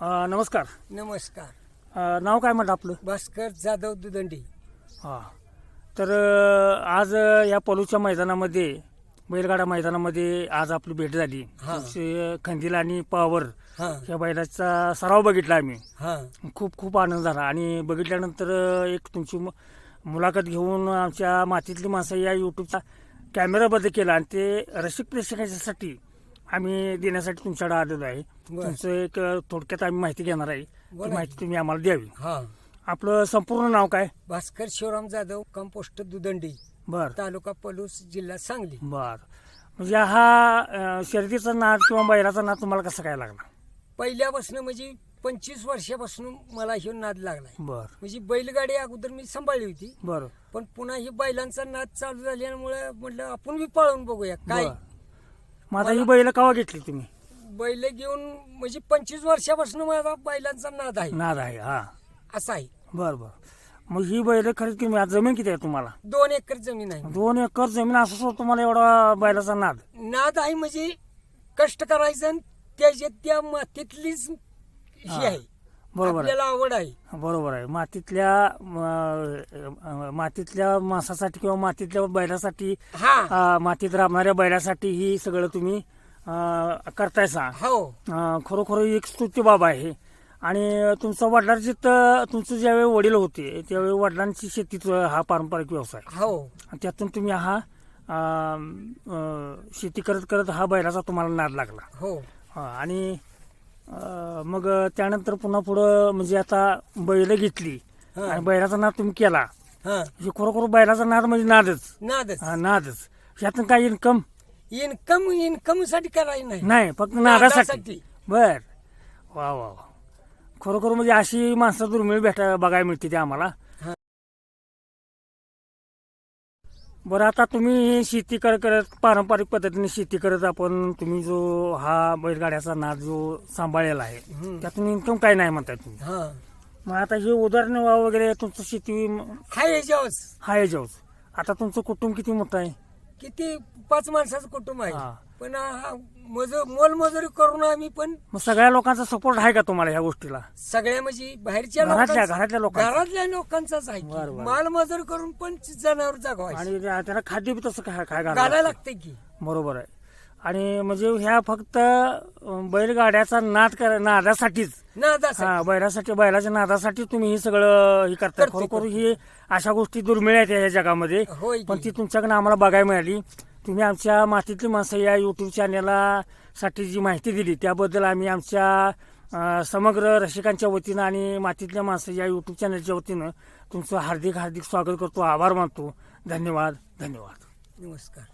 अ, नमस्कार. नमस्कार. अ, नाव काय म्हणतं आपलं? भास्कर जाधव दुदंडी. हां. तर अ, आज अ, या पलूच्या मैदानामध्ये बैलगाडा मैदानामध्ये आज आपली भेट झाली. हा. तुमचे खंदील आणि पावर हा. या बैलाचा सराव बघितला आम्ही. हा. खूप खूप आनंद झाला. आणि बघितल्यानंतर अ, एक तुमची मु- मुलाखत घेऊन आमच्या मातीतली माणसं या यूट्यूबचा कॅमेराबद्दल केला. आणि ते रसिक प्रेक्षकांसाठी आम्ही देण्यासाठी तुमच्याकडे आलेलो आहे. बरं. तुमचं एक थोडक्यात आम्ही माहिती घेणार आहे. ती बोला. माहिती तुम्ही आम्हाला द्यावी. हा. आपलं संपूर्ण नाव काय? भास्कर शिवराम जाधव कंपोस्ट दुदंडी बर. तालुका पलूस जिल्हा सांगली. बर. म्हणजे हा अ, शर्यतीचा नाद किंवा बैलाचा नाद तुम्हाला कसा काय लागला पहिल्यापासून म्हणजे पंचवीस वर्षापासून मला हे नाद लागलाय. बर. म्हणजे बैलगाडी अगोदर मी सांभाळली होती. बर. पण पुन्हा ही बैलांचा नाद चालू झाल्यामुळे म्हटलं आपण बी पाळून बघूया काय बर. आता ही बैल कवा घेतली तुम्ही? बैल घेऊन म्हणजे पंचवीस वर्षापासून माझा बैलांचा नाद आहे. नाद आहे हा. असा आहे. बर बर. मग ही बैल खरेदी तुम्ही आज जमीन किती आहे तुम्हाला? दोन एकर जमीन आहे. दोन एकर जमीन असं सोड तुम्हाला एवढा बैलाचा नाद? नाद आहे म्हणजे कष्ट करायचं आणि त्याच्या त्या मातीतलीच ही. आहे. बरोबर आहे. आपल्याला आवड आहे. बरोबर आहे. मातीतल्या अं, मातीतल्या मांसासाठी किंवा मातीतल्या बैलासाठी हा. अं, मातीत राबणाऱ्या बैलासाठी ही सगळं तुम्ही अं, करताय सा. हो. अं, खरोखर ही एक स्तुत्य बाब आहे. आणि तुमचं वडिलांची तर तुमचं ज्यावेळी वडील होते त्यावेळी वडिलांची शेतीचा हा पारंपरिक व्यवसाय. हो. आणि त्यातून तुम्ही हा अं, अं, शेती करत करत हा बैलाचा तुम्हाला नाद लागला. हो. हा, आणि मग त्यानंतर पुन्हा पुढं म्हणजे आता बैल घेतली. हा. आणि बैलाचा नाद तुम्ही केला. हा. हे खरोखर बैलाचा नाद म्हणजे नादच. नादच. हा, नादच. ह्यातून काही इन्कम? इन्कम इन्कमसाठी करायचं नाही. नाही फक्त नादासाठी. नादासाठी. बर. वा वा वा. खरोखर म्हणजे अशी माणसं दुर्मिळ भेटा बघायला मिळते ते आम्हाला. बरं आता तुम्ही शेती करत करत पारंपरिक पद्धतीने शेती करत आपण तुम्ही जो हा बैलगाड्याचा नाद जो सांभाळलेला आहे हम्म. त्यातून इन्कम काय नाही म्हणताय तुम्ही? हा. मग आता हे उदाहरण वगैरे तुमचं शेती हाय याच्यावरच हा याच्यावर आता तुमचं कुटुंब किती मोठं आहे? किती? पाच माणसाचं कुटुंब आहे. हा. पण हा मजूर मोलमजुरी करून आम्ही पण मग सगळ्या लोकांचा सपोर्ट आहे का तुम्हाला ह्या गोष्टीला? सगळ्या म्हणजे बाहेरच्या घरातल्या- लोकांचा- घरातल्या. घरातल्या लोकांचाच आहे बरं, की. बरं. मालमजुरी करून पण जनावर जागवायचे. आणि त्या- त्यांना खाद्य बी तसं काय काय घालायला घालायला लागते. की. बरोबर आहे. आणि म्हणजे ह्या फक्त अं, बैलगाड्याचा नाद कर नादासाठीच. नादासाठी हा बैलासाठी बैलाच्या नादासाठी तुम्ही हे सगळं हे करताय. करतोय, खरोखर ही अशा गोष्टी दुर्मिळ आहेत या जगामध्ये. होय की. पण ती तुमच्याकडे आम्हाला बघायला मिळाली. तुम्ही आमच्या मातीतली माणसं या यूट्यूब चॅनेला साठी जी माहिती दिली त्याबद्दल आम्ही आमच्या समग्र रसिकांच्या वतीनं आणि मातीतल्या माणसं या यूट्यूब चॅनलच्या वतीनं तुमचं हार्दिक हार्दिक स्वागत करतो आभार मानतो. धन्यवाद धन्यवाद. नमस्कार.